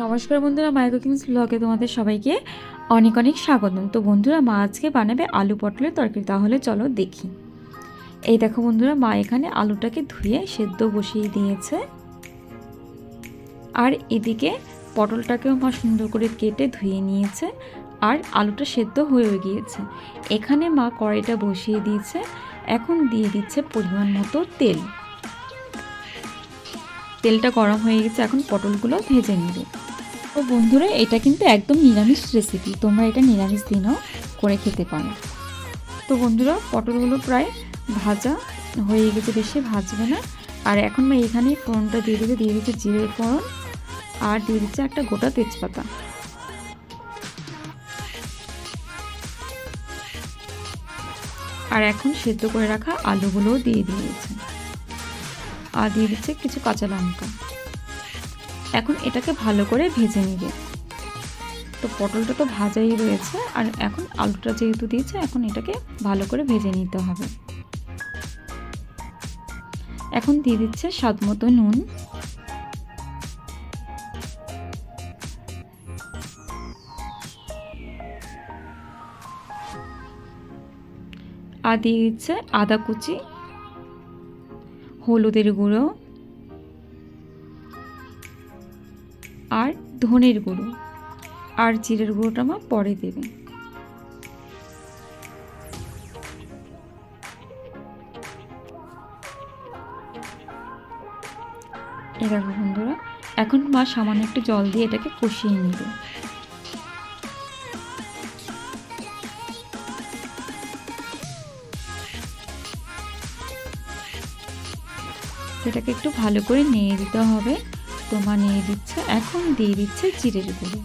নমস্কার বন্ধুরা মাই কুকিংস ব্লগে তোমাদের সবাইকে অনেক অনেক স্বাগতম। তো বন্ধুরা, মা আজকে বানাবে আলু পটলের তরকারি। তাহলে চলো দেখি। এই দেখো বন্ধুরা, মা এখানে আলুটাকে ধুয়ে সেদ্ধ বসিয়ে দিয়েছে। আর এদিকে পটলটাকেও মা সুন্দর করে কেটে ধুয়ে নিয়েছে আর আলুটা সেদ্ধ হয়ে গিয়েছে। এখানে মা কড়াইটা বসিয়ে দিয়েছে। এখন দিয়ে দিচ্ছে পরিমাণ মতো তেল। তেলটা গরম হয়ে গেছে, এখন পটলগুলো ভেজে নেবে। তো বন্ধুরা, এটা কিন্তু একদম নিরামিষ রেসিপি তোমরা এটা নিরামিষ দিনও করে খেতে পারো। তো বন্ধুরা, পটলগুলো প্রায় ভাজা হয়ে গেছে, বেশি ভাজবে না। আর এখন মা এখানে ফোড়নটা দিয়ে দিতে, দিয়ে দিচ্ছে জিরে ফোড়ন আর দিয়ে দিচ্ছে একটা গোটা তেজপাতা। আর এখন সেদ্ধ করে রাখা আলুগুলোও দিয়ে দিয়েছে। আর দিয়ে দিচ্ছে কিছু কাঁচা লঙ্কা। এখন এটাকে ভালো করে ভেজে নিবে। তো পটলটা তো ভাজাই রয়েছে, আর এখন আলুটা যেহেতু দিয়েছে, এখন এটাকে ভালো করে ভেজে নিতে হবে। এখন দিয়ে দিচ্ছে স্বাদ মতো নুন। আর দিয়ে দিচ্ছে আদা কুচি, হলুদের গুঁড়ো। আর ধনের গুঁড়ো। আর জিরের গুঁড়োটা আমার পরে দেবে। এ দেখো বন্ধুরা, এখন মা সামান্য একটু জল দিয়ে এটাকে কষিয়ে নেবে এটাকে একটু ভালো করে নিয়ে দিতে হবে। তোমা নিয়ে দিচ্ছে, এখন দিয়ে দিচ্ছে জিরের গুঁড়ো।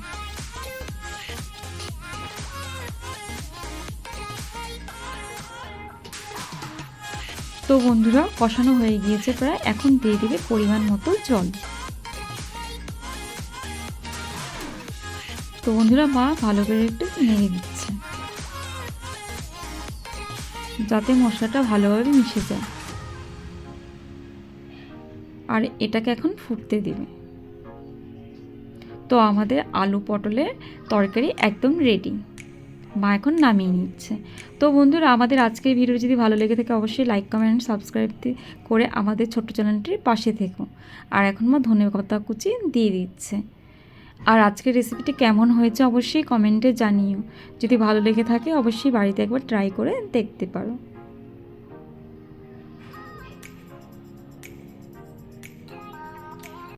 তো বন্ধুরা, কষানো হয়ে গিয়েছে প্রায়, এখন দিয়ে দিবে পরিমাণ মতো জল। তো বন্ধুরা, মা ভালো করে একটু নেড়ে দিচ্ছে। যাতে মশলাটা ভালোভাবে মিশে যায়। আর এটাকে এখন ফুটতে দিবে। তো আমাদের আলু পটলের তরকারি একদম রেডি মা এখন নামিয়ে নিচ্ছে। তো বন্ধুরা, আমাদের আজকের ভিডিও যদি ভালো লেগে থাকে, অবশ্যই লাইক কমেন্ট সাবস্ক্রাইব করে আমাদের ছোট্ট চ্যানেলটির পাশে থেকো। আর এখন মা ধনেপাতা কুচি দিয়ে দিচ্ছে। আর আজকের রেসিপিটি কেমন হয়েছে অবশ্যই কমেন্টে জানিও। যদি ভালো লেগে থাকে, অবশ্যই বাড়িতে একবার ট্রাই করে দেখতে পারো।